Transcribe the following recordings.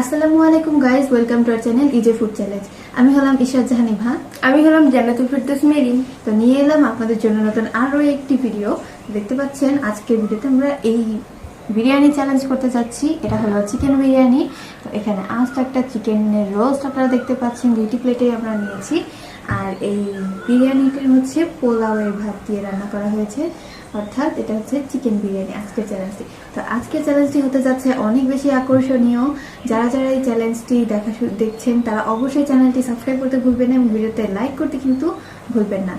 আসসালামু আলাইকুম guys welcome to our channel ইজে food challenge আমি হলাম ইশাদ জাহানি ভা আমি হলাম জান্নাতুল ফিরদৌস মেরিন। তো নিয়ে এলাম আপনাদের জন্য নতুন আরও একটি ভিডিও। দেখতে পাচ্ছেন আজকের ভিডিওতে আমরা এই বিরিয়ানি চ্যালেঞ্জ করতে যাচ্ছি। এটা হলো চিকেন বিরিয়ানি। তো এখানে আস্ত একটা চিকেনের রোস্ট আপনারা দেখতে পাচ্ছেন দুইটি প্লেটেই আমরা নিয়েছি। আর এই বিরিয়ানিটির হচ্ছে পোলাওয়ের ভাত দিয়ে রান্না করা হয়েছে। অর্থাৎ এটা হচ্ছে চিকেন বিরিয়ানি, আজকের চ্যালেঞ্জটি তো আজকের চ্যালেঞ্জটি হতে যাচ্ছে অনেক বেশি আকর্ষণীয়। যারা যারা এই চ্যালেঞ্জটি দেখা দেখছেন, তারা অবশ্যই চ্যানেলটি সাবস্ক্রাইব করতে ভুলবেন না এবং ভিডিওতে লাইক করতে কিন্তু ভুলবেন না।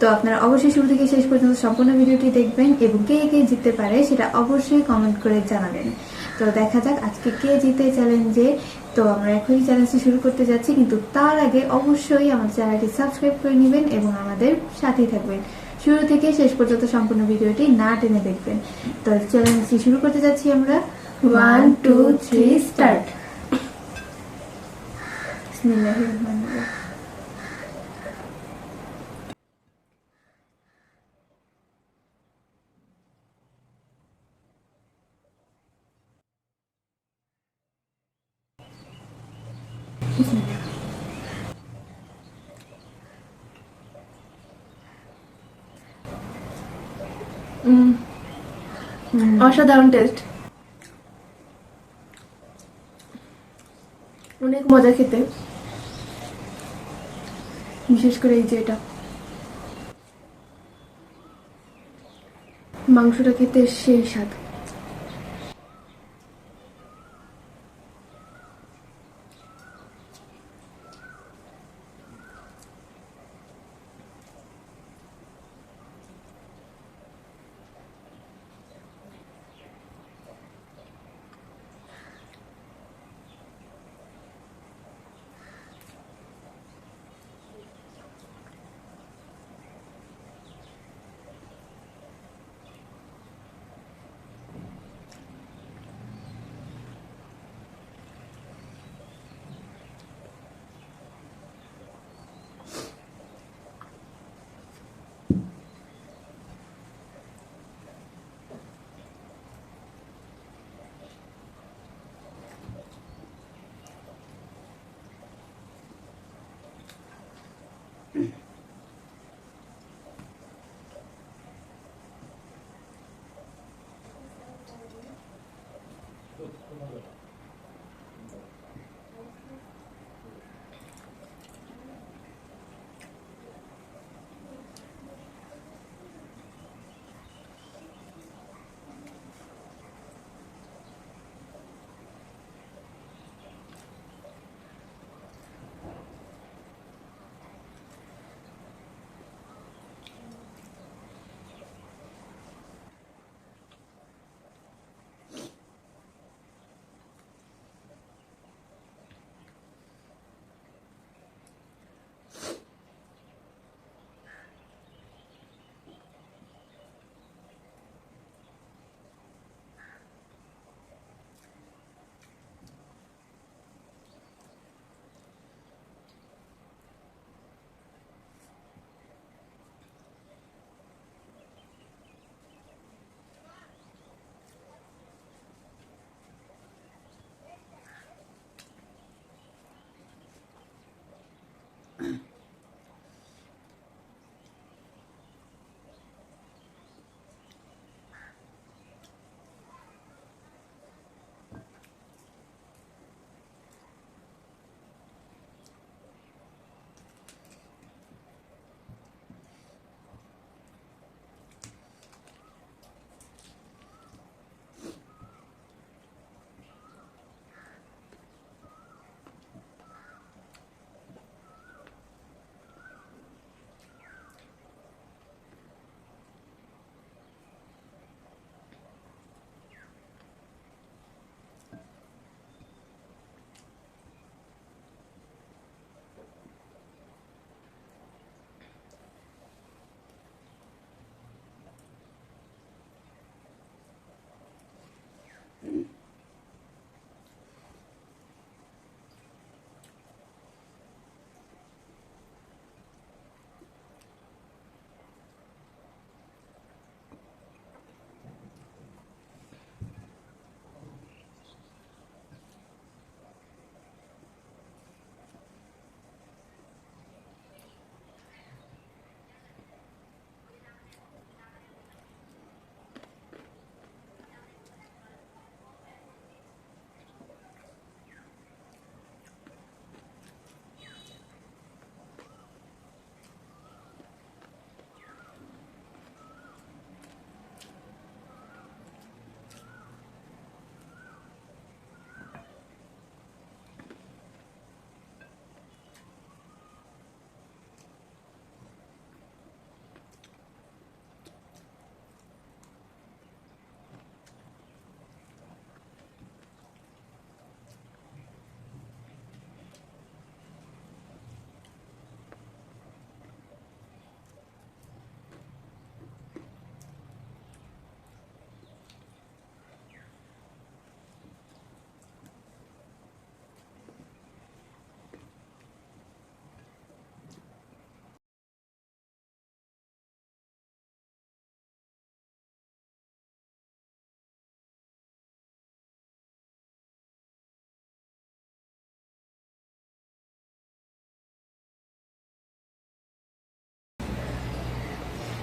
তো আপনারা অবশ্যই শুরু থেকে শেষ পর্যন্ত সম্পূর্ণ ভিডিওটি দেখবেন এবং কে কে জিততে পারে সেটা অবশ্যই কমেন্ট করে জানাবেন। তো দেখা যাক আজকে কে জিতে চ্যালেঞ্জে তো আমরা এখনই চ্যালেঞ্জটি শুরু করতে যাচ্ছি, কিন্তু তার আগে অবশ্যই আমাদের চ্যানেলটি সাবস্ক্রাইব করে নেবেন এবং আমাদের সাথেই থাকবেন। শুরু থেকে শেষ পর্যন্ত সম্পূর্ণ ভিডিওটি না টেনে দেখবেন। তো চ্যালেঞ্জটি শুরু করতে যাচ্ছি আমরা। ওয়ান টু থ্রি স্টার্ট বিসমিল্লাহির রহমানির অসাধারণ টেস্ট অনেক মজা খেতে। বিশেষ করে এই যে এটা। মাংসটা খেতে সেই স্বাদ। Amen.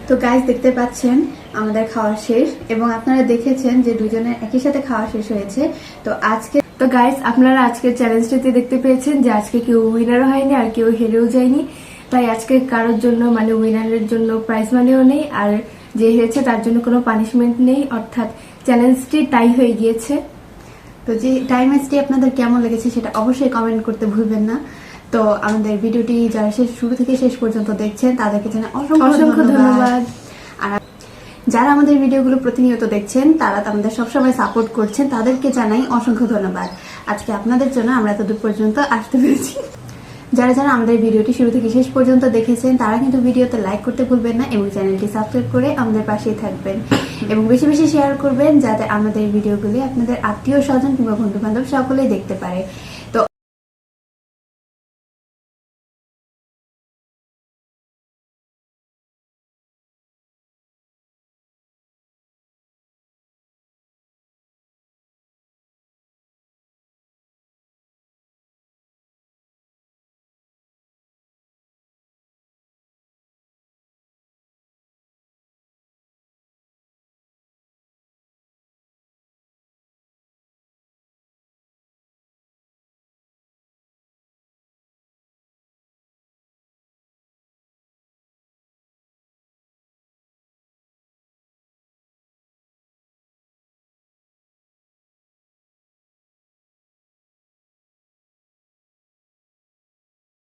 তো গাইজ দেখতে পাচ্ছেন, আমাদের খাওয়া শেষ এবং আপনারা দেখেছেন যে দুজনের একই সাথে খাওয়া শেষ হয়েছে। তো আজকে তো গাইজ আপনারা আজকের চ্যালেঞ্জটাতে দেখতে পেয়েছেন যে আজকে কেউ উইনারও হয়নি আর কেউ হেরেও যায়নি। তাই আজকে কারোর জন্য মানে উইনারের জন্য প্রাইজ মানিও নেই আর যে হেরেছে তার জন্য কোনো পানিশমেন্ট নেই। অর্থাৎ চ্যালেঞ্জটি তাই হয়ে গিয়েছে। তো যে টাইমেসটি আপনাদের কেমন লেগেছে সেটা অবশ্যই কমেন্ট করতে ভুলবেন না। তো আমাদের ভিডিওটি যারা শেষ শুরু থেকে শেষ পর্যন্ত দেখছেন তাদেরকে জানাই অসংখ্য অসংখ্য ধন্যবাদ। আর যারা আমাদের ভিডিওগুলো প্রতিনিয়ত দেখছেন তারা আমাদের সবসময় সাপোর্ট করছেন তাদেরকে জানাই অসংখ্য ধন্যবাদ। আজকে আপনাদের জন্য আমরা এতদূর পর্যন্ত আসতে পেরেছি। যারা যারা আমাদের ভিডিওটি শুরু থেকে শেষ পর্যন্ত দেখেছেন তারা কিন্তু ভিডিওতে লাইক করতে ভুলবেন না এবং চ্যানেলটি সাবস্ক্রাইব করে আমাদের পাশেই থাকবেন। এবং বেশি বেশি শেয়ার করবেন যাতে আমাদের ভিডিওগুলি আপনাদের আত্মীয় স্বজন কিংবা বন্ধু বান্ধব সকলেই দেখতে পারে।